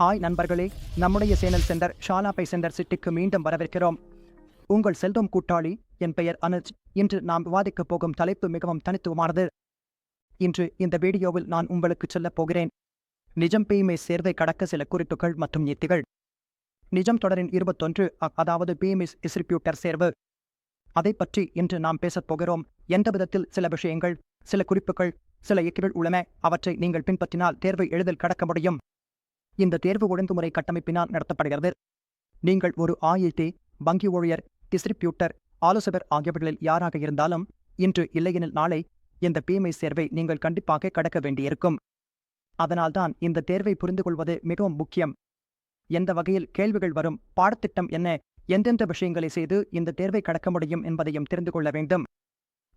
Hi நண்பர்களே நம்முடைய channel center ஷாலா பை சென்டர் சிட்டிக்கு மீண்டும் வரவேற்கிறோம். உங்கள் செல்வம் கூட்டாளி என் பெயர் அனுஜ். இன்று நாம் விவாதிக்கப் போகும் தலைப்பு மிகவும் தனித்துவமானது. இன்று இந்த வீடியோவில் நான் உங்களுக்கு சொல்லப் போகிறேன். நிஜம் பிஎம்ஏ சேர்வை கடக்க சில குறிப்புகள் மற்றும் யுத்திகள். நிஜம் தொடரின் இருபத்தொன்று அதாவது பிஎம்எஸ் டிஸ்ட்ரிபியூட்டர் சேர்வு. அதை பற்றி இன்று நாம் பேசப் போகிறோம். எந்த விதத்தில் சில விஷயங்கள் சில குறிப்புகள் சில இயக்கிகள் உள்ளன அவற்றை நீங்கள் பின்பற்றினால் தேர்வை எளிதில் கடக்க முடியும். இந்த தேர்வு ஒழுங்குமுறை கட்டமைப்பினால் நடத்தப்படுகிறது. நீங்கள் ஒரு ஆயில்டி வங்கி ஊழியர் டிஸ்ட்ரிபியூட்டர் ஆலோசகர் ஆகியவர்களில் யாராக இருந்தாலும் இன்று இல்லையெனில் நாளை இந்த பிஎம்ஐ சேர்வை நீங்கள் கண்டிப்பாக கடக்க வேண்டியிருக்கும். அதனால்தான் இந்த தேர்வை புரிந்து கொள்வது மிகவும் முக்கியம். எந்த வகையில் கேள்விகள் வரும் பாடத்திட்டம் என்ன எந்தெந்த விஷயங்களை செய்து இந்த தேர்வை கடக்க முடியும் என்பதையும் தெரிந்து கொள்ள வேண்டும்.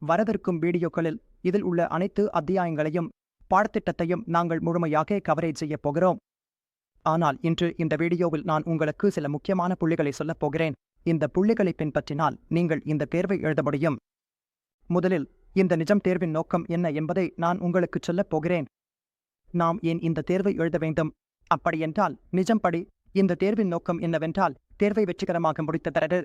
வரவிருக்கும் வீடியோக்களில் இதில் உள்ள அனைத்து அத்தியாயங்களையும் பாடத்திட்டத்தையும் நாங்கள் முழுமையாக கவரேஜ் செய்யப் போகிறோம். ஆனால் இன்று இந்த வீடியோவில் நான் உங்களுக்கு சில முக்கியமான புள்ளிகளை சொல்லப் போகிறேன். இந்த புள்ளிகளை பின்பற்றினால் நீங்கள் இந்த தேர்வை எழுத முடியும். முதலில் இந்த நிஜம் தேர்வின் நோக்கம் என்ன என்பதை நான் உங்களுக்கு சொல்லப் போகிறேன். நாம் ஏன் இந்த தேர்வை எழுத வேண்டும்? அப்படியென்றால் நிஜம் படி இந்த தேர்வின் நோக்கம் என்னவென்றால் தேர்வை வெற்றிகரமாக முடித்த பிறகு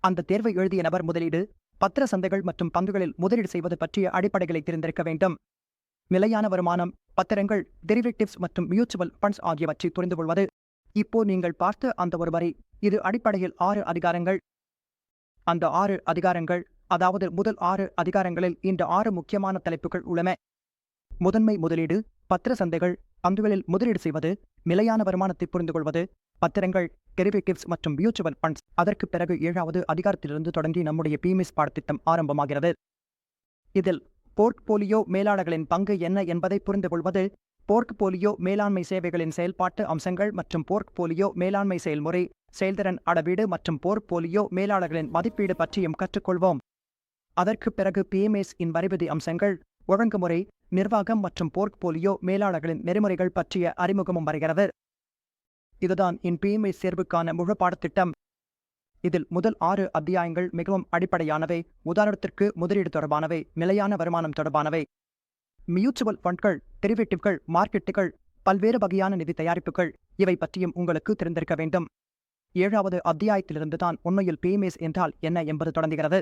அந்த தேர்வை எழுதிய நபர் முதலீடு பத்திர சந்தைகள் மற்றும் பங்குகளில் முதலீடு செய்வது பற்றிய அடிப்படைகளை தெரிந்திருக்க வேண்டும். நிலையான வருமானம் பத்திரங்கள் டெரிவேட்டிவ்ஸ் மற்றும் மியூச்சுவல் ஃபண்ட்ஸ் ஆகியவற்றை புரிந்து கொள்வது. இப்போ நீங்கள் பார்த்த அந்த ஒரு வரி இது அடிப்படையில் ஆறு அதிகாரங்கள். அந்த ஆறு அதிகாரங்கள் அதாவது முதல் ஆறு அதிகாரங்களில் இந்த ஆறு முக்கியமான தலைப்புகள் உள்ளன. முதன்மை முதலீடு பத்திர சந்தைகள் பங்குகளில் முதலீடு செய்வது நிலையான வருமானத்தை புரிந்து கொள்வது பத்திரங்கள் டெரிவேட்டிவ்ஸ் மற்றும் மியூச்சுவல் ஃபண்ட்ஸ் அதற்கு பிறகு ஏழாவது அதிகாரத்திலிருந்து தொடங்கி நம்முடைய பிமிஸ் பாடத்திட்டம் ஆரம்பமாகிறது. இதில் போர்ட்போலியோ மேலாளர்களின் பங்கு என்ன என்பதை புரிந்து கொள்வது போர்ட்போலியோ மேலாண்மை சேவைகளின் செயல்பாட்டு அம்சங்கள் மற்றும் போர்ட்போலியோ மேலாண்மை செயல்முறை செயல்திறன் அளவீடு மற்றும் போர்ட்போலியோ மேலாளர்களின் மதிப்பீடு பற்றியும் கற்றுக்கொள்வோம். அதற்கு பிறகு பிஎம்எஸ் இன் வரைபதி அம்சங்கள் ஒழுங்குமுறை நிர்வாகம் மற்றும் போர்ட்போலியோ மேலாளர்களின் நெறிமுறைகள் பற்றிய அறிமுகமும் வருகிறது. இதுதான் இன் பிஎம்எஸ் தேர்வுக்கான முழு பாடத்திட்டம். இதில் முதல் ஆறு அத்தியாயங்கள் மிகவும் அடிப்படையானவை. உதாரணத்திற்கு முதலீடு தொடர்பானவை நிலையான வருமானம் தொடர்பானவை. மியூச்சுவல் ஃபண்ட்கள் டெரிவேட்டிவ்கள் மார்க்கெட்டுகள் பல்வேறு வகையான நிதி தயாரிப்புகள் இவை பற்றியும் உங்களுக்கு தெரிந்திருக்க வேண்டும். ஏழாவது அத்தியாயத்திலிருந்து தான் உண்மையில் பிஎம்எஸ் என்றால் என்ன என்பது தொடங்குகிறது.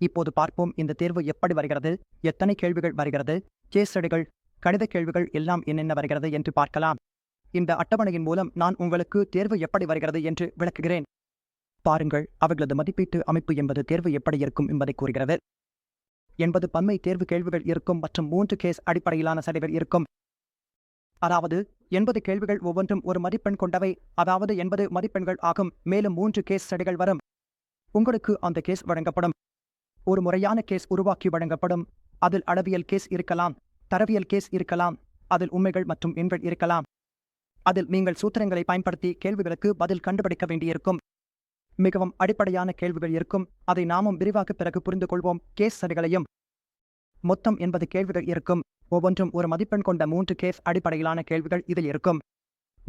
இப்போது பார்ப்போம் இந்த தேர்வு எப்படி வருகிறது எத்தனை கேள்விகள் வருகிறது கேசடிகள் கணித கேள்விகள் எல்லாம் என்னென்ன வருகிறது என்று பார்க்கலாம். இந்த அட்டவணையின் மூலம் நான் உங்களுக்கு தேர்வு எப்படி வருகிறது என்று விளக்குகிறேன். பாருங்கள் அவர்களது மதிப்பீட்டு அமைப்பு என்பது தேர்வு எப்படி இருக்கும் என்பதை கூறுகிறது. என்பது பன்மை தேர்வு கேள்விகள் இருக்கும் மற்றும் மூன்று கேஸ் அடிப்படையிலான சடைகள் இருக்கும். அதாவது எண்பது கேள்விகள் ஒவ்வொன்றும் ஒரு மதிப்பெண் கொண்டவை அதாவது எண்பது மதிப்பெண்கள் ஆகும் மேலும் மூன்று கேஸ் சடைகள் வரும். உங்களுக்கு அந்த கேஸ் வழங்கப்படும். ஒரு முறையான கேஸ் உருவாக்கி வழங்கப்படும். அதில் அளவியல் கேஸ் இருக்கலாம் தரவியல் கேஸ் இருக்கலாம் அதில் உண்மைகள் மற்றும் எண்கள் இருக்கலாம். அதில் நீங்கள் சூத்திரங்களை பயன்படுத்தி கேள்விகளுக்கு பதில் கண்டுபிடிக்க வேண்டியிருக்கும். மிகவும் அடிப்படையான கேள்விகள் இருக்கும். அதை நாமும் விரிவாக பிறகு புரிந்து கொள்வோம் கேஸ் சரிகளையும் மொத்தம் என்பது கேள்விகள் இருக்கும். ஒவ்வொன்றும் ஒரு மதிப்பெண் கொண்ட மூன்று கேஸ் அடிப்படையிலான கேள்விகள் இதில் இருக்கும்.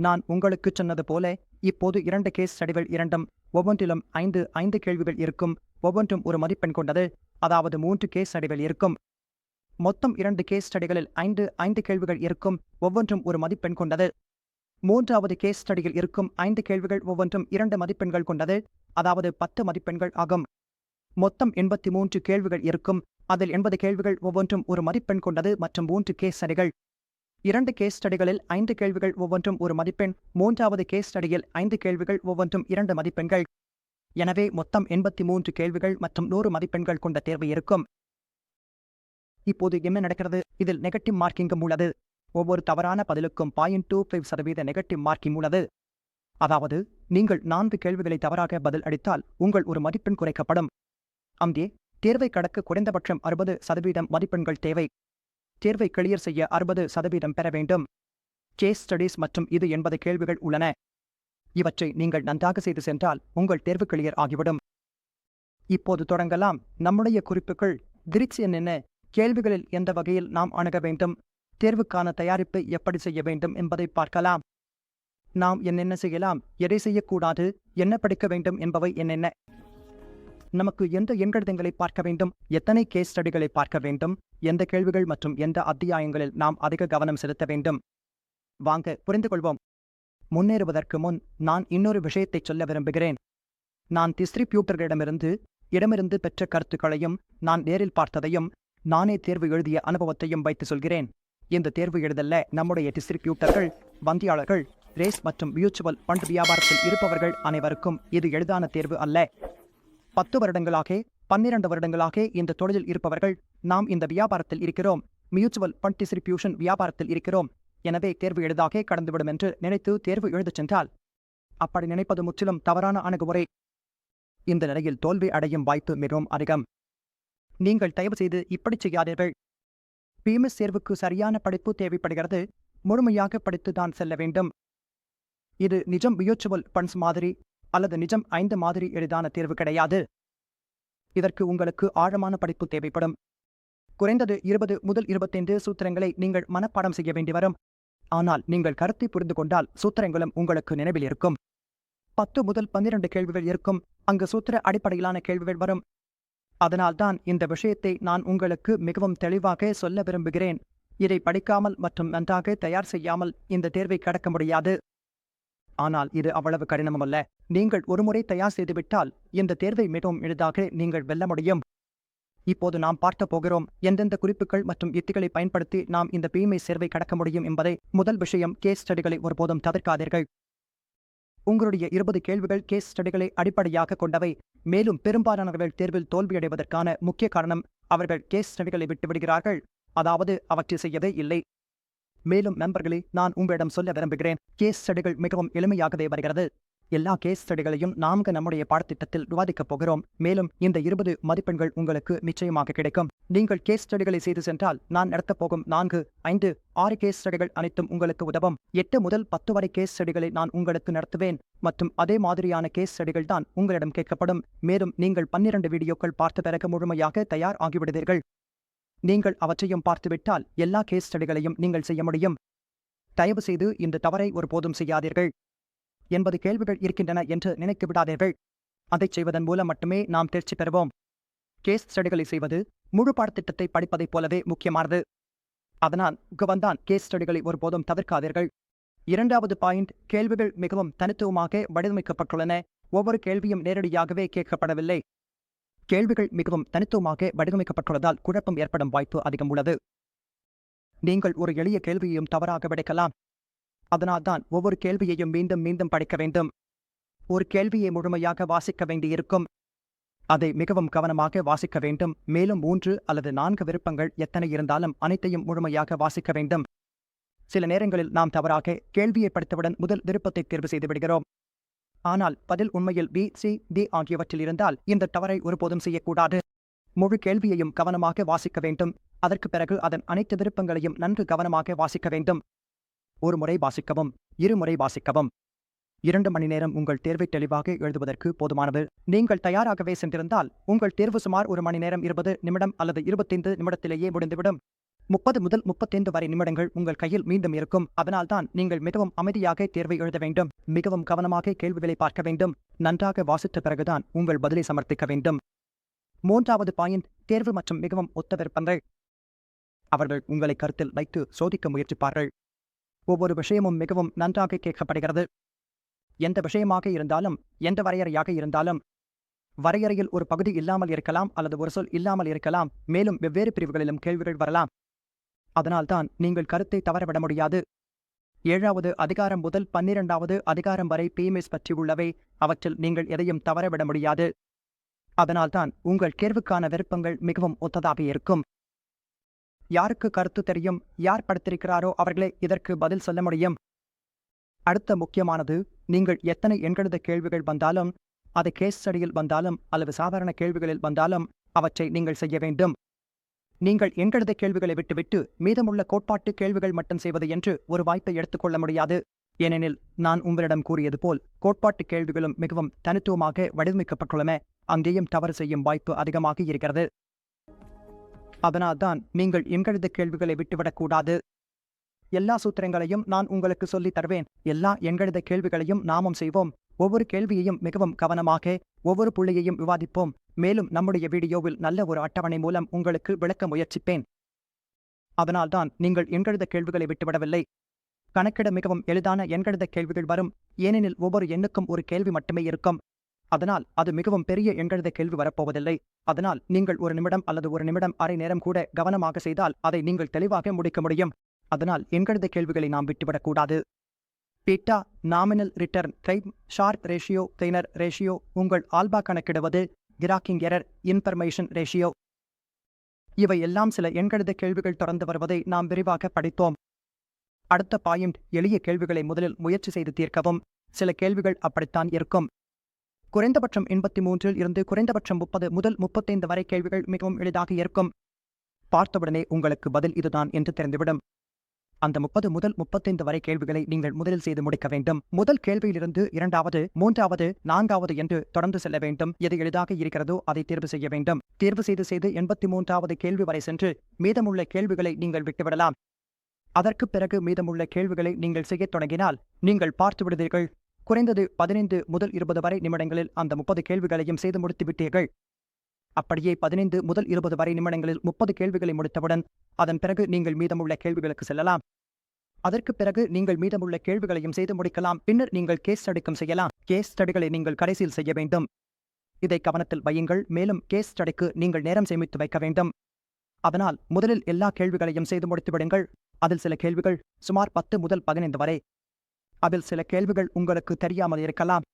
நான் உங்களுக்கு சொன்னது போல இப்போது இரண்டு கேஸ் ஸ்டடிகள் இரண்டும் ஒவ்வொன்றிலும் ஐந்து ஐந்து கேள்விகள் இருக்கும். ஒவ்வொன்றும் ஒரு மதிப்பெண் கொண்டது அதாவது மூன்று கேஸ் ஸ்டடிகள் இருக்கும். மொத்தம் இரண்டு கேஸ் ஸ்டடிகளில் ஐந்து ஐந்து கேள்விகள் இருக்கும். ஒவ்வொன்றும் ஒரு மதிப்பெண் கொண்டது. மூன்றாவது கேஸ் ஸ்டடியில் இருக்கும் ஐந்து கேள்விகள் ஒவ்வொன்றும் இரண்டு மதிப்பெண்கள் கொண்டது. அதாவது பத்து மதிப்பெண்கள் ஆகும். மொத்தம் எண்பத்தி மூன்று கேள்விகள் இருக்கும். அதில் எண்பது கேள்விகள் ஒவ்வொன்றும் ஒரு மதிப்பெண் கொண்டது மற்றும் மூன்று கேஸ் ஸ்டடிகள் இரண்டு கேஸ் ஸ்டடிகளில் ஐந்து கேள்விகள் ஒவ்வொன்றும் ஒரு மதிப்பெண். மூன்றாவது கேஸ் ஸ்டடியில் ஐந்து கேள்விகள் ஒவ்வொன்றும் இரண்டு மதிப்பெண்கள். எனவே மொத்தம் எண்பத்தி மூன்று கேள்விகள் மற்றும் நூறு மதிப்பெண்கள் கொண்ட தேர்வு இருக்கும். இப்போது என்ன நடக்கிறது? இதில் நெகட்டிவ் மார்க்கிங்கும் உள்ளது. ஒவ்வொரு தவறான பதிலுக்கும் பாயிண்ட் டூ ஃபைவ் சதவீத நெகட்டிவ் மார்க்கிங் உள்ளது. அதாவது நீங்கள் நான்கு கேள்விகளை தவறாக பதில் அளித்தால் உங்கள் ஒரு மதிப்பெண் குறைக்கப்படும். அங்கே தேர்வை கடக்க குறைந்தபட்சம் அறுபது சதவீதம் மதிப்பெண்கள் தேவை. தேர்வை கிளியர் செய்ய அறுபது சதவீதம் பெற வேண்டும். கேஸ் ஸ்டடீஸ் மற்றும் இது என்பது கேள்விகள் உள்ளன. இவற்றை நீங்கள் நன்றாக செய்து சென்றால் உங்கள் தேர்வு கிளியர் ஆகிவிடும். இப்போது தொடங்கலாம். நம்முடைய குறிப்புகள் திருச்சி என்ன? கேள்விகளில் எந்த வகையில் நாம் அணுக வேண்டும்? தேர்வுக்கான தயாரிப்பு எப்படி செய்ய வேண்டும் என்பதை பார்க்கலாம். நாம் என்னென்ன செய்யலாம்? எதை செய்யக்கூடாது? என்ன படிக்க வேண்டும் என்பவை என்னென்ன நமக்கு எந்த எண்கடிதங்களை பார்க்க வேண்டும்? எத்தனை கேஸ் ஸ்டடிகளை பார்க்க வேண்டும்? எந்த கேள்விகள் மற்றும் எந்த அத்தியாயங்களில் நாம் அதிக கவனம் செலுத்த வேண்டும்? வாங்க புரிந்து கொள்வோம் முன்னேறுவதற்கு முன் நான் இன்னொரு விஷயத்தை சொல்ல விரும்புகிறேன். நான் திஸ்ரிபியூட்டர்களிடமிருந்து இடமிருந்து பெற்ற கருத்துக்களையும் நான் நேரில் பார்த்ததையும் நானே தேர்வு எழுதிய அனுபவத்தையும் வைத்து சொல்கிறேன். இந்த தேர்வு எழுதல்ல நம்முடைய டிஸ்ட்ரிபியூட்டர்கள் வங்கியாளர்கள் ரேஸ் மற்றும் மியூச்சுவல் ஃபண்ட் வியாபாரத்தில் இருப்பவர்கள் அனைவருக்கும் இது எளிதான தேர்வு அல்ல. பத்து வருடங்களாக பன்னிரண்டு வருடங்களாக இந்த தொழிலில் இருப்பவர்கள் நாம் இந்த வியாபாரத்தில் இருக்கிறோம். மியூச்சுவல் ஃபண்ட் டிஸ்ட்ரிபியூஷன் வியாபாரத்தில் இருக்கிறோம். எனவே தேர்வு எளிதாக கடந்துவிடும் என்று நினைத்து தேர்வு எழுதச் சென்றால் அப்படி நினைப்பது முற்றிலும் தவறான அணுகுமுறை. இந்த நிலையில் தோல்வி அடையும் வாய்ப்பு மிகவும் அதிகம். நீங்கள் தயவு செய்து இப்படி செய்யாதீர்கள். பிஎம்எஸ் தேர்வுக்கு சரியான படிப்பு தேவைப்படுகிறது. முழுமையாக படித்து தான் செல்ல வேண்டும். இது நிஜம் மியூச்சுவல் ஃபண்ட்ஸ் மாதிரி அல்லது நிஜம் ஐந்து மாதிரி எளிதான தேர்வு கிடையாது. இதற்கு உங்களுக்கு ஆழமான படிப்பு தேவைப்படும். குறைந்தது இருபது முதல் இருபத்தைந்து சூத்திரங்களை நீங்கள் மனப்பாடம் செய்ய வேண்டி வரும். ஆனால் நீங்கள் கருத்தை புரிந்து கொண்டால் சூத்திரங்களும் உங்களுக்கு நினைவில் இருக்கும். பத்து முதல் பன்னிரண்டு கேள்விகள் இருக்கும். அங்கு சூத்திர அடிப்படையிலான கேள்விகள் வரும். அதனால்தான் இந்த விஷயத்தை நான் உங்களுக்கு மிகவும் தெளிவாக சொல்ல விரும்புகிறேன். இதை படிக்காமல் மற்றும் நன்றாக தயார் செய்யாமல் இந்த தேர்வை கடக்க முடியாது. ஆனால் இது அவ்வளவு கடினமல்ல. நீங்கள் ஒருமுறை தயார் செய்துவிட்டால் இந்த தேர்வை மிகவும் எளிதாக நீங்கள் வெல்ல முடியும். இப்போது நாம் பார்க்க போகிறோம் எந்தெந்த குறிப்புகள் மற்றும் யுத்திகளை பயன்படுத்தி நாம் இந்த பீமை சேர்வை கடக்க முடியும் என்பதை முதல் விஷயம் கேஸ் ஸ்டடிகளை ஒருபோதும் தவிர்க்காதீர்கள். உங்களுடைய இருபது கேள்விகள் கேஸ் ஸ்டடிகளை அடிப்படையாக கொண்டவை. மேலும் பெரும்பாலானவர்கள் தேர்வில் தோல்வியடைவதற்கான முக்கிய காரணம் அவர்கள் கேஸ் ஸ்டடிகளை விட்டுவிடுகிறார்கள். அதாவது அவற்றை செய்யவே இல்லை. மேலும் நண்பர்களே நான் உங்களிடம் சொல்ல விரும்புகிறேன் கேஸ் ஸ்டடிகள் மிகவும் எளிமையாகவே வருகிறது. எல்லா கேஸ் ஸ்டடிகளையும் நான்கு நம்முடைய பாடத்திட்டத்தில் விவாதிக்கப் போகிறோம். மேலும் இந்த இருபது மதிப்பெண்கள் உங்களுக்கு நிச்சயமாக கிடைக்கும். நீங்கள் கேஸ் ஸ்டடிகளை செய்து சென்றால் நான் நடத்தப் போகும் நான்கு ஐந்து ஆறு கேஸ் ஸ்டடிகள் அனைத்தும் உங்களுக்கு உதவும். எட்டு முதல் பத்து வரை கேஸ் ஸ்டடிகளை நான் உங்களுக்கு நடத்துவேன். மற்றும் அதே மாதிரியான கேஸ் ஸ்டடிகள் தான் உங்களிடம் கேட்கப்படும். மேலும் நீங்கள் பன்னிரண்டு வீடியோக்கள் பார்த்த பிறகு முழுமையாக தயார் ஆகிவிடுவீர்கள். நீங்கள் அவற்றையும் பார்த்துவிட்டால் எல்லா கேஸ் ஸ்டடிகளையும் நீங்கள் செய்ய முடியும். தயவு செய்து இந்த தவறை ஒருபோதும் செய்யாதீர்கள். என்பது கேள்விகள் இருக்கின்றன என்று நினைத்து விடாதீர்கள். அதைச் செய்வதன் மூலம் மட்டுமே நாம் தேர்ச்சி பெறுவோம். கேஸ் ஸ்டடிகளை செய்வது முழு பாடத்திட்டத்தை படிப்பதைப் போலவே முக்கியமானது. அதனால் குவந்தான் கேஸ் ஸ்டடிகளை ஒருபோதும் தவிர்க்காதீர்கள். இரண்டாவது பாயிண்ட் கேள்விகள் மிகவும் தனித்துவமாக வடிவமைக்கப்பட்டுள்ளன. ஒவ்வொரு கேள்வியும் நேரடியாகவே கேட்கப்படவில்லை. கேள்விகள் மிகவும் தனித்துவமாக வடிவமைக்கப்பட்டுள்ளதால் குழப்பம் ஏற்படும் வாய்ப்பு அதிகம் உள்ளது. நீங்கள் ஒரு எளிய கேள்வியையும் தவறாக விடைக்கலாம். அதனால்தான் ஒவ்வொரு கேள்வியையும் மீண்டும் மீண்டும் படிக்க வேண்டும். ஒரு கேள்வியை முழுமையாக வாசிக்க வேண்டியிருக்கும். அதை மிகவும் கவனமாக வாசிக்க வேண்டும். மேலும் மூன்று அல்லது நான்கு விருப்பங்கள் எத்தனை இருந்தாலும் அனைத்தையும் முழுமையாக வாசிக்க வேண்டும். சில நேரங்களில் நாம் தவறாக கேள்வியை படித்தவுடன் முதல் விருப்பத்தை தேர்வு செய்து விடுகிறோம். ஆனால் பதில் உண்மையில் பி சி டி ஆகியவற்றில் இருந்தால் இந்த தவறை ஒருபோதும் செய்யக்கூடாது. முழு கேள்வியையும் கவனமாக வாசிக்க வேண்டும். அதற்கு பிறகு அதன் அனைத்து விருப்பங்களையும் நன்கு கவனமாக வாசிக்க வேண்டும். ஒரு முறை வாசிக்கவும் இருமுறை வாசிக்கவும். இரண்டு மணி நேரம் உங்கள் தேர்வை தெளிவாக எழுதுவதற்கு போதுமானது. நீங்கள் தயாராகவே சென்றிருந்தால் உங்கள் தேர்வு சுமார் ஒரு மணி நேரம் இருபது நிமிடம் அல்லது இருபத்தைந்து நிமிடத்திலேயே முடிந்துவிடும். முப்பது முதல் முப்பத்தைந்து வரை நிமிடங்கள் உங்கள் கையில் மீண்டும் இருக்கும். அதனால்தான் நீங்கள் மிகவும் அமைதியாக தேர்வை எழுத வேண்டும். மிகவும் கவனமாக கேள்விகளை பார்க்க வேண்டும். நன்றாக வாசித்த பிறகுதான் உங்கள் பதிலை சமர்ப்பிக்க வேண்டும். மூன்றாவது பாயிண்ட் தேர்வு மற்றும் மிகவும் ஒத்த விருப்பங்கள். அவர்கள் உங்களை கருத்தில் வைத்து சோதிக்க முயற்சிப்பார்கள். ஒவ்வொரு விஷயமும் மிகவும் நன்றாக கேட்கப்படுகிறது. எந்த விஷயமாக இருந்தாலும் எந்த வரையறையாக இருந்தாலும் வரையறையில் ஒரு பகுதி இல்லாமல் இருக்கலாம் அல்லது ஒரு சொல் இல்லாமல் இருக்கலாம். மேலும் வெவ்வேறு பிரிவுகளிலும் கேள்விகள் வரலாம். அதனால்தான் நீங்கள் கருத்தை தவறவிட முடியாது ஏழாவது அதிகாரம் முதல் பன்னிரண்டாவது அதிகாரம் வரை பிஎம்எஸ் பற்றி உள்ளவை அவற்றில் நீங்கள் எதையும் தவறவிட முடியாது அதனால்தான் உங்கள் தேர்வுக்கான விருப்பங்கள் மிகவும் ஒத்ததாக இருக்கும். யாருக்கு கருத்து தெரியும் யார் படுத்திருக்கிறாரோ அவர்களே இதற்கு பதில் சொல்ல முடியும். அடுத்த முக்கியமானது நீங்கள் எத்தனை எண்கணித கேள்விகள் வந்தாலும் அது கேஸ் ஸ்டடியில் வந்தாலும் அல்லது சாதாரண கேள்விகளில் வந்தாலும் அவற்றை நீங்கள் செய்ய வேண்டும். நீங்கள் எங்களது கேள்விகளை விட்டுவிட்டு மீதமுள்ள கோட்பாட்டு கேள்விகள் மட்டும் செய்வது என்று ஒரு வாய்ப்பை எடுத்துக்கொள்ள முடியாது. ஏனெனில் நான் உங்களிடம் கூறியது போல் கோட்பாட்டு கேள்விகளும் மிகவும் தனித்துவமாக வடிவமைக்கப்பட்டுள்ளன. அங்கேயும் தவறு செய்யும் வாய்ப்பு அதிகமாக இருக்கிறது. அதனால்தான் நீங்கள் எங்களது கேள்விகளை விட்டுவிடக்கூடாது எல்லா சூத்திரங்களையும் நான் உங்களுக்கு சொல்லித் தருவேன். எல்லா எண்கணித கேள்விகளையும் நாமும் செய்வோம். ஒவ்வொரு கேள்வியையும் மிகவும் கவனமாக ஒவ்வொரு புள்ளியையும் விவாதிப்போம். மேலும் நம்முடைய வீடியோவில் நல்ல ஒரு அட்டவணை மூலம் உங்களுக்கு விளக்க முயற்சிப்பேன். அதனால்தான் நீங்கள் எண்கழுத கேள்விகளை விட்டுவிடவில்லை. கணக்கிட மிகவும் எளிதான எண்கழுத கேள்விகள் வரும். ஏனெனில் ஒவ்வொரு எண்ணுக்கும் ஒரு கேள்வி மட்டுமே இருக்கும். அதனால் அது மிகவும் பெரிய எண்கழுத கேள்வி வரப்போவதில்லை. அதனால் நீங்கள் ஒரு நிமிடம் அல்லது ஒரு நிமிடம் அரை நேரம் கூட கவனமாக செய்தால் அதை நீங்கள் தெளிவாக முடிக்க முடியும். அதனால் எண்கழுத கேள்விகளை நாம் விட்டுவிடக்கூடாது beta nominal return time Sharpe ratio Treynor ratio உங்கள் ஆல்பா கணக்கிடுவது கிராக்கிங் எரர் இன்ஃபர்மேஷன் ரேஷியோ. இவை எல்லாம் சில எண்கணித கேள்விகள் தொடர்ந்து வருவதை நாம் விரிவாக படித்தோம். அடுத்த பாயிண்ட் எளிய கேள்விகளை முதலில் முயற்சி செய்து தீர்க்கவும். சில கேள்விகள் அப்படித்தான் இருக்கும். குறைந்தபட்சம் எண்பத்தி மூன்றில் இருந்து குறைந்தபட்சம் முப்பது முதல் முப்பத்தைந்து வரை கேள்விகள் மிகவும் எளிதாக இருக்கும். பார்த்தவுடனே உங்களுக்கு பதில் இதுதான் என்று தெரிந்துவிடும். அந்த முப்பது முதல் முப்பத்தைந்து வரை கேள்விகளை நீங்கள் முதலில் செய்து முடிக்க வேண்டும். முதல் கேள்வியிலிருந்து இரண்டாவது மூன்றாவது நான்காவது என்று தொடர்ந்து செல்ல வேண்டும். எது எளிதாக இருக்கிறதோ அதை தேர்வு செய்ய வேண்டும். தேர்வு செய்து செய்து எண்பத்தி மூன்றாவது கேள்வி வரை சென்று மீதமுள்ள கேள்விகளை நீங்கள் விட்டுவிடலாம். அதற்கு பிறகு மீதமுள்ள கேள்விகளை நீங்கள் செய்யத் தொடங்கினால் நீங்கள் பார்த்து விடுவீர்கள். குறைந்தது பதினைந்து முதல் இருபது வரை நிமிடங்களில் அந்த முப்பது கேள்விகளையும் செய்து முடித்து விட்டீர்கள். அப்படியே பதினைந்து முதல் இருபது வரை நிமிடங்களில் முப்பது கேள்விகளை முடித்தவுடன் அதன் பிறகு நீங்கள் மீதமுள்ள கேள்விகளுக்கு செல்லலாம். அதற்கு பிறகு நீங்கள் மீதமுள்ள கேள்விகளையும் செய்து முடிக்கலாம். பின்னர் நீங்கள் கேஸ் ஸ்டடிக்கும் செய்யலாம். கேஸ் ஸ்டடிகளை நீங்கள் கடைசியில் செய்ய வேண்டும். இதை கவனத்தில் வையுங்கள். மேலும் கேஸ் ஸ்டடிக்கு நீங்கள் நேரம் சேமித்து வைக்க வேண்டும். அதனால் முதலில் எல்லா கேள்விகளையும் செய்து முடித்து விடுங்கள். அதில் சில கேள்விகள் சுமார் பத்து முதல் பதினைந்து வரை. அதில் சில கேள்விகள் உங்களுக்கு தெரியாமல் இருக்கலாம்.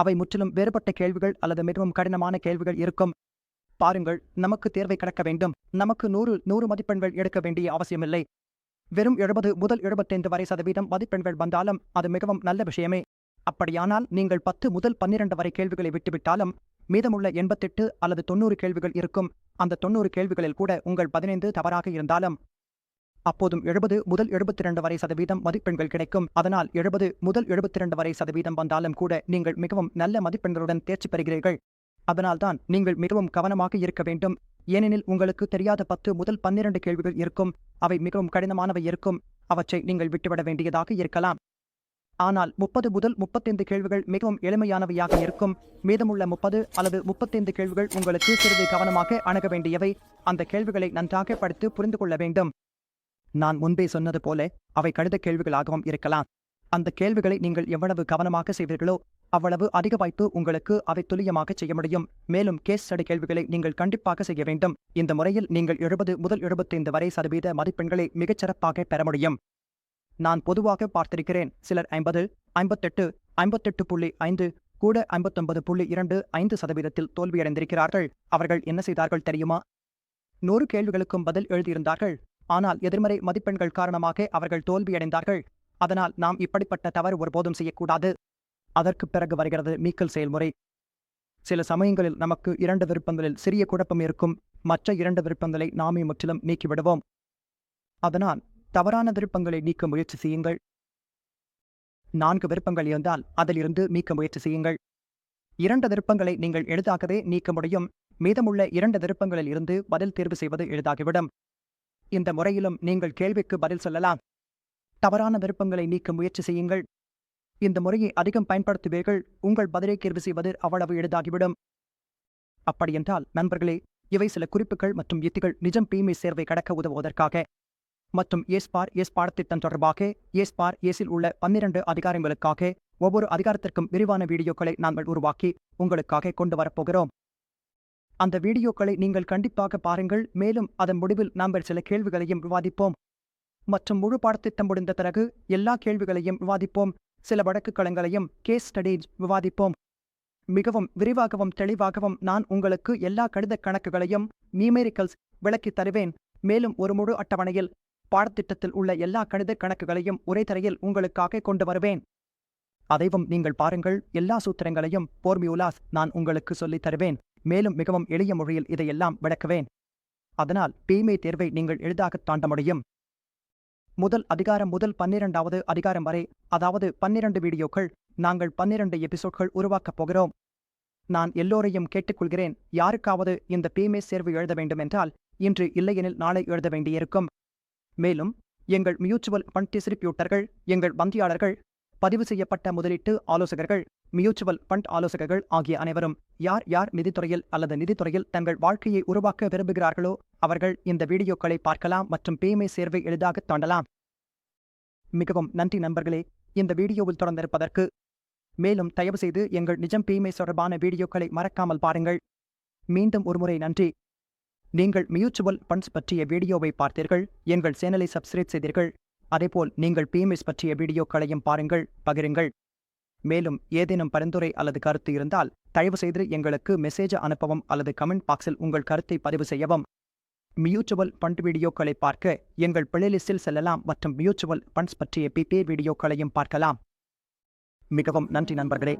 அவை முற்றிலும் வேறுபட்ட கேள்விகள் அல்லது மிகவும் கடினமான கேள்விகள் இருக்கும். பாருங்கள் நமக்கு தேர்வை கடக்க வேண்டும். நமக்கு நூறு நூறு மதிப்பெண்கள் எடுக்க வேண்டிய அவசியமில்லை. வெறும் எழுபது முதல் எழுபத்தைந்து வரை சதவீதம் மதிப்பெண்கள் வந்தாலும் அது மிகவும் நல்ல விஷயமே. அப்படியானால் நீங்கள் பத்து முதல் பன்னிரண்டு வரை கேள்விகளை விட்டுவிட்டாலும் மீதமுள்ள எண்பத்தெட்டு அல்லது தொண்ணூறு கேள்விகள் இருக்கும். அந்த தொண்ணூறு கேள்விகளில் கூட உங்கள் பதினைந்து தவறாக இருந்தாலும் அப்போதும் எழுபது முதல் எழுபத்தி இரண்டு வரை சதவீதம் மதிப்பெண்கள் கிடைக்கும். அதனால் எழுபது முதல் எழுபத்தி இரண்டு வரை சதவீதம் வந்தாலும் கூட நீங்கள் மிகவும் நல்ல மதிப்பெண்களுடன் தேர்ச்சி பெறுகிறீர்கள். அதனால்தான் நீங்கள் மிகவும் கவனமாக இருக்க வேண்டும். ஏனெனில் உங்களுக்கு தெரியாத பத்து முதல் பன்னிரண்டு கேள்விகள் இருக்கும். அவை மிகவும் கடினமானவை இருக்கும். அவற்றை நீங்கள் விட்டுவிட வேண்டியதாக இருக்கலாம். ஆனால் முப்பது முதல் முப்பத்தைந்து கேள்விகள் மிகவும் எளிமையானவையாக இருக்கும். மீதமுள்ள முப்பது அல்லது முப்பத்தைந்து கேள்விகள் உங்களுக்கு சிறிது கவனமாக அணுக வேண்டியவை. அந்த கேள்விகளை நன்றாக படித்து புரிந்து கொள்ள வேண்டும். நான் முன்பே சொன்னது போல அவை கடித கேள்விகளாகவும் இருக்கலாம். அந்த கேள்விகளை நீங்கள் எவ்வளவு கவனமாக செய்வீர்களோ அவ்வளவு அதிக வாய்ப்பு உங்களுக்கு அவை துல்லியமாக செய்ய முடியும். மேலும் கேஸ் ஸ்டடி கேள்விகளை நீங்கள் கண்டிப்பாக செய்ய வேண்டும். இந்த முறையில் நீங்கள் எழுபது முதல் எழுபத்தைந்து வரை சதவீத மதிப்பெண்களை மிகச்சிறப்பாக பெற முடியும். நான் பொதுவாக பார்த்திருக்கிறேன். சிலர் ஐம்பது ஐம்பத்தெட்டு ஐம்பத்தெட்டு புள்ளி ஐந்து கூட ஐம்பத்தொன்பது புள்ளி இரண்டு ஐந்து சதவீதத்தில் தோல்வியடைந்திருக்கிறார்கள். அவர்கள் என்ன செய்தார்கள் தெரியுமா? நூறு கேள்விகளுக்கும் பதில் எழுதியிருந்தார்கள். ஆனால் எதிர்மறை மதிப்பெண்கள் காரணமாக அவர்கள் தோல்வியடைந்தார்கள். அதனால் நாம் இப்படிப்பட்ட தவறு ஒருபோதும் செய்யக்கூடாது. அதற்கு பிறகு வருகிறது மீக்கல் செயல்முறை. சில சமயங்களில் நமக்கு இரண்டு விருப்பங்களில் சிறிய குழப்பம் இருக்கும். மற்ற இரண்டு விருப்பங்களை நாமே முற்றிலும் நீக்கிவிடுவோம் அதனால் தவறான விருப்பங்களை நீக்க முயற்சி செய்யுங்கள். நான்கு விருப்பங்கள் இருந்தால் அதிலிருந்து நீக்க முயற்சி செய்யுங்கள். இரண்டு விருப்பங்களை நீங்கள் எளிதாகவே நீக்க முடியும். மீதமுள்ள இரண்டு விருப்பங்களில் இருந்து பதில் தேர்வு செய்வது எளிதாகிவிடும். இந்த முறையிலும் நீங்கள் கேள்விக்கு பதில் சொல்லலாம். தவறான விருப்பங்களை நீக்க முயற்சி செய்யுங்கள். இந்த முறையை அதிகம் பயன்படுத்துவீர்கள். உங்கள் பதிலை தேர்வு செய்வது அவ்வளவு எளிதாகிவிடும். அப்படியென்றால் நண்பர்களே இவை சில குறிப்புகள் மற்றும் யுத்திகள் நிஜம் பீமை சேர்வை கடக்க உதவுவதற்காக. மற்றும் ஏஸ்பார் எஸ் பாடத்திட்டம் தொடர்பாக ஏஸ்பார் எஸில் உள்ள பன்னிரண்டு அதிகாரங்களுக்காக ஒவ்வொரு அதிகாரத்திற்கும் விரிவான வீடியோக்களை நாங்கள் உருவாக்கி உங்களுக்காக கொண்டு வரப்போகிறோம். அந்த வீடியோக்களை நீங்கள் கண்டிப்பாக பாருங்கள். மேலும் அதன் முடிவில் நாங்கள் சில கேள்விகளையும் விவாதிப்போம். மற்றும் முழு பாடத்திட்டம் முடிந்த பிறகு எல்லா கேள்விகளையும் விவாதிப்போம். சில வழக்கு களங்களையும் கேஸ் ஸ்டடீஸ் விவாதிப்போம். மிகவும் விரிவாகவும் தெளிவாகவும் நான் உங்களுக்கு எல்லா கடித கணக்குகளையும் நியூமெரிக்கல்ஸ் விளக்கித் தருவேன். மேலும் ஒரு முழு அட்டவணையில் பாடத்திட்டத்தில் உள்ள எல்லா கணித கணக்குகளையும் ஒரே தரையில் உங்களுக்காக கொண்டு வருவேன். அதைவும் நீங்கள் பாருங்கள். எல்லா சூத்திரங்களையும் போர்மியூலாஸ் நான் உங்களுக்கு சொல்லித் தருவேன். மேலும் மிகவும் எளிய மொழியில் இதையெல்லாம் விளக்குவேன். அதனால் பீமை தேர்வை நீங்கள் எளிதாக தாண்ட முடியும். முதல் அதிகாரம் முதல் பன்னிரண்டாவது அதிகாரம் வரை அதாவது பன்னிரண்டு வீடியோக்கள் நாங்கள் பன்னிரண்டு எபிசோட்கள் உருவாக்கப் போகிறோம். நான் எல்லோரையும் கேட்டுக்கொள்கிறேன் யாருக்காவது இந்த பிஎம்ஏ சேர்வு எழுத வேண்டுமென்றால் இன்று இல்லையெனில் நாளை எழுத வேண்டியிருக்கும். மேலும் எங்கள் மியூச்சுவல் ஃபண்ட் டிஸ்ட்ரிபியூட்டர்கள் எங்கள் வங்கியாளர்கள் பதிவு செய்யப்பட்ட முதலீட்டு ஆலோசகர்கள் மியூச்சுவல் ஃபண்ட் ஆலோசகர்கள் ஆகிய அனைவரும் யார் யார் நிதித்துறையில் அல்லது நிதித்துறையில் தங்கள் வாழ்க்கையை உருவாக்க விரும்புகிறார்களோ அவர்கள் இந்த வீடியோக்களை பார்க்கலாம் மற்றும் பேமை சேர்வை எளிதாக தாண்டலாம். மிகவும் நன்றி நண்பர்களே. இந்த வீடியோவில் தொடர்ந்திருப்பதற்கு மேலும் தயவு செய்து எங்கள் நிஜம் பேமை தொடர்பான வீடியோக்களை மறக்காமல் பாருங்கள். மீண்டும் ஒருமுறை நன்றி. நீங்கள் மியூச்சுவல் ஃபண்ட்ஸ் பற்றிய வீடியோவை பார்த்தீர்கள் எங்கள் சேனலை சப்ஸ்கிரைப் செய்தீர்கள் அதேபோல் நீங்கள் பிஎம்எஸ் பற்றிய வீடியோக்களையும் பாருங்கள் பகிருங்கள். மேலும் ஏதேனும் பரிந்துரை அல்லது கருத்து இருந்தால் தயவு செய்து எங்களுக்கு மெசேஜ் அனுப்பவும் அல்லது கமெண்ட் பாக்ஸில் உங்கள் கருத்தை பதிவு செய்யவும். மியூச்சுவல் ஃபண்ட் வீடியோக்களை பார்க்க எங்கள் பிளேலிஸ்டில் செல்லலாம் மற்றும் மியூச்சுவல் ஃபண்ட்ஸ் பற்றிய பிபே வீடியோக்களையும் பார்க்கலாம். மிகவும் நன்றி நண்பர்களே.